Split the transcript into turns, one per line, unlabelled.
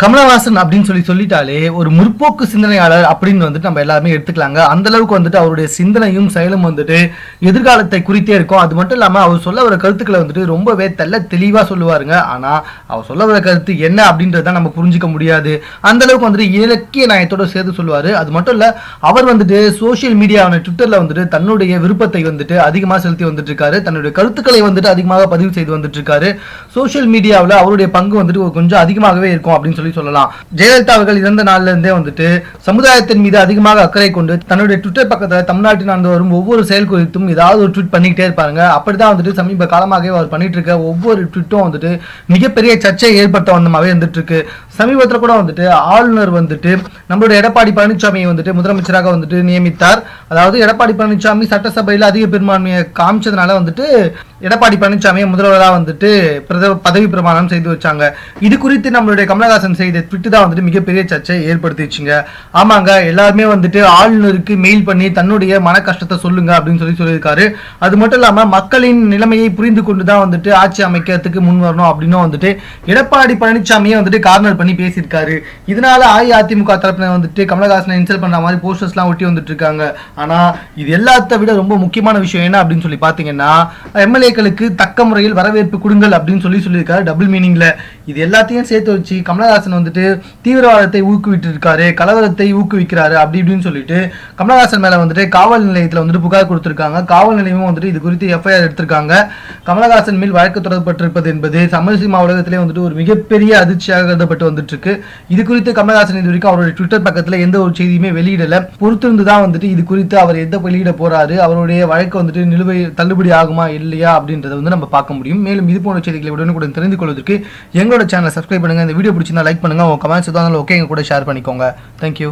கமலஹாசன் அப்படின்னு சொல்லி சொல்லிட்டாலே ஒரு முற்போக்கு சிந்தனையாளர் அப்படின்னு வந்துட்டு நம்ம எல்லாருமே எடுத்துக்கலாங்க. அந்த அளவுக்கு வந்துட்டு அவருடைய சிந்தனையும் செயலும் வந்துட்டு எதிர்காலத்தை குறித்தே இருக்கும். அது மட்டும் இல்லாமல் அவர் சொல்ல வர கருத்துக்களை வந்துட்டு ரொம்பவே தெல்ல தெளிவாக சொல்லுவாருங்க. ஆனால் அவர் சொல்ல வர கருத்து என்ன அப்படின்றத நம்ம புரிஞ்சுக்க முடியாது. அந்த அளவுக்கு வந்துட்டு இலக்கிய நயத்தோட சேர்த்து சொல்லுவார். அது மட்டும் இல்லை அவர் வந்துட்டு சோஷியல் மீடியாவான ட்விட்டரில் வந்துட்டு தன்னுடைய விருப்பத்தை வந்துட்டு அதிகமாக செலுத்தி வந்துட்டு இருக்காரு தன்னுடைய கருத்துக்களை வந்துட்டு அதிகமாக பதிவு செய்து வந்துட்டு இருக்காரு சோஷியல் மீடியாவில் அவருடைய பங்கு வந்துட்டு கொஞ்சம் அதிகமாகவே இருக்கும் அப்படின்னு சொல்லி சொல்லலாம். ஜெயலலிதா அவர்கள் இறந்த நாள்ல இருந்தே வந்துட்டு சமுதாயத்தின் மீது அதிகமாக அக்கறை கொண்டு தன்னுடைய ட்விட்டர் பக்கத்துல தமிழ்நாட்டில் நடந்து வரும் ஒவ்வொரு செயல் குறித்தும் ஏதாவது ஒரு ட்வீட் பண்ணிக்கிட்டே இருப்பாங்க அப்படிதான் வந்துட்டு சமீப காலமாகவே அவர் பண்ணிட்டு இருக்க ஒவ்வொரு ட்விட்டும் வந்துட்டு மிகப்பெரிய சர்ச்சையை ஏற்படுத்த வந்தமாவே இருந்துட்டு இருக்கு. சமீபத்தில் கூட வந்துட்டு ஆளுநர் வந்துட்டு நம்மளுடைய எடப்பாடி பழனிசாமியை வந்துட்டு முதலமைச்சராக வந்துட்டு நியமித்தார். அதாவது எடப்பாடி பழனிசாமி சட்டசபையில் அதிக பெரும்பான்மையை காமிச்சதுனால வந்துட்டு எடப்பாடி பழனிசாமியை முதல்வராக வந்துட்டு பிரத பதவி பிரமாணம் செய்து வச்சாங்க. இது குறித்து நம்மளுடைய கமலஹாசன் செய்த ட்விட்டு தான் வந்துட்டு மிகப்பெரிய சர்ச்சையை ஏற்படுத்திச்சுங்க. ஆமாங்க எல்லாருமே வந்துட்டு ஆளுநருக்கு மெயில் பண்ணி தன்னுடைய மன கஷ்டத்தை சொல்லுங்க அப்படின்னு சொல்லி சொல்லியிருக்காரு. அது மட்டும் இல்லாமல் மக்களின் நிலைமையை புரிந்து கொண்டு தான் வந்துட்டு ஆட்சி அமைக்கிறதுக்கு முன் வரணும் அப்படின்னும் வந்துட்டு எடப்பாடி பழனிசாமியை வந்துட்டு கார்னர் பண்ணி பேசியிருக்காரு. இதனால அஇஅதிமுக தரப்பினர் வந்துட்டு கமலஹாசனை இன்சல்ட் பண்ண மாதிரி போஸ்டர்ஸ்லாம் ஒட்டி வந்துட்டு இருக்காங்க. ஆனா இது எல்லாத்த விட ரொம்ப முக்கியமான விஷயம் என்ன அப்படின்னு சொல்லி பாத்தீங்கன்னா எம்எல்ஏக்களுக்கு தக்க முறையில் வரவேற்பு கொடுங்கள் அப்படின்னு சொல்லி சொல்லியிருக்காரு டபுள் மீனிங்ல இது எல்லாத்தையும் சேர்த்து வச்சு கமலஹாசன் வந்துட்டு தீவிரவாதத்தை ஊக்குவிட்டு இருக்காரு கலவரத்தை ஊக்குவிக்கிறாரு அப்படி இப்படின்னு சொல்லிட்டு கமலஹாசன் மேல வந்துட்டு காவல் நிலையத்தில் வந்துட்டு புகார் கொடுத்திருக்காங்க. காவல் நிலையமும் வந்துட்டு இது குறித்து எஃப்ஐஆர் எடுத்திருக்காங்க. கமலஹாசன் மேல் வழக்கு தொடரப்பட்டிருப்பது என்பது சமரசிமா உலகத்திலே வந்துட்டு ஒரு மிகப்பெரிய அதிர்ச்சியாக கருதப்பட்டு வந்து இருக்கு இது குறித்து கமல்ஹாசன் இது வரைக்கும் அவருடைய ட்விட்டர் பக்கத்துல எந்த ஒரு செய்தியுமே வெளியிடல. பொறுத்திருந்து தான் வந்துட்டு இது குறித்து அவர் எந்த வெளியிட போறாரு அவருடைய வழக்கு வந்துட்டு நிலுவை தள்ளுபடி ஆகுமா இல்லையா அப்படின்றத வந்து நம்ம பார்க்க முடியும். மேலும் இது போன்ற செய்திகளை உடனுக்குடன் தெரிந்து கொள்வதற்கு எங்களோட சேனலை சப்ஸ்கிரைப் பண்ணுங்க. இந்த வீடியோ பிடிச்சிருந்தா லைக் பண்ணுங்க. உங்க கமெண்ட்ஸ் தான் ஓகே எங்க கூட ஷேர் பண்ணிக்கோங்க. தேங்க்யூ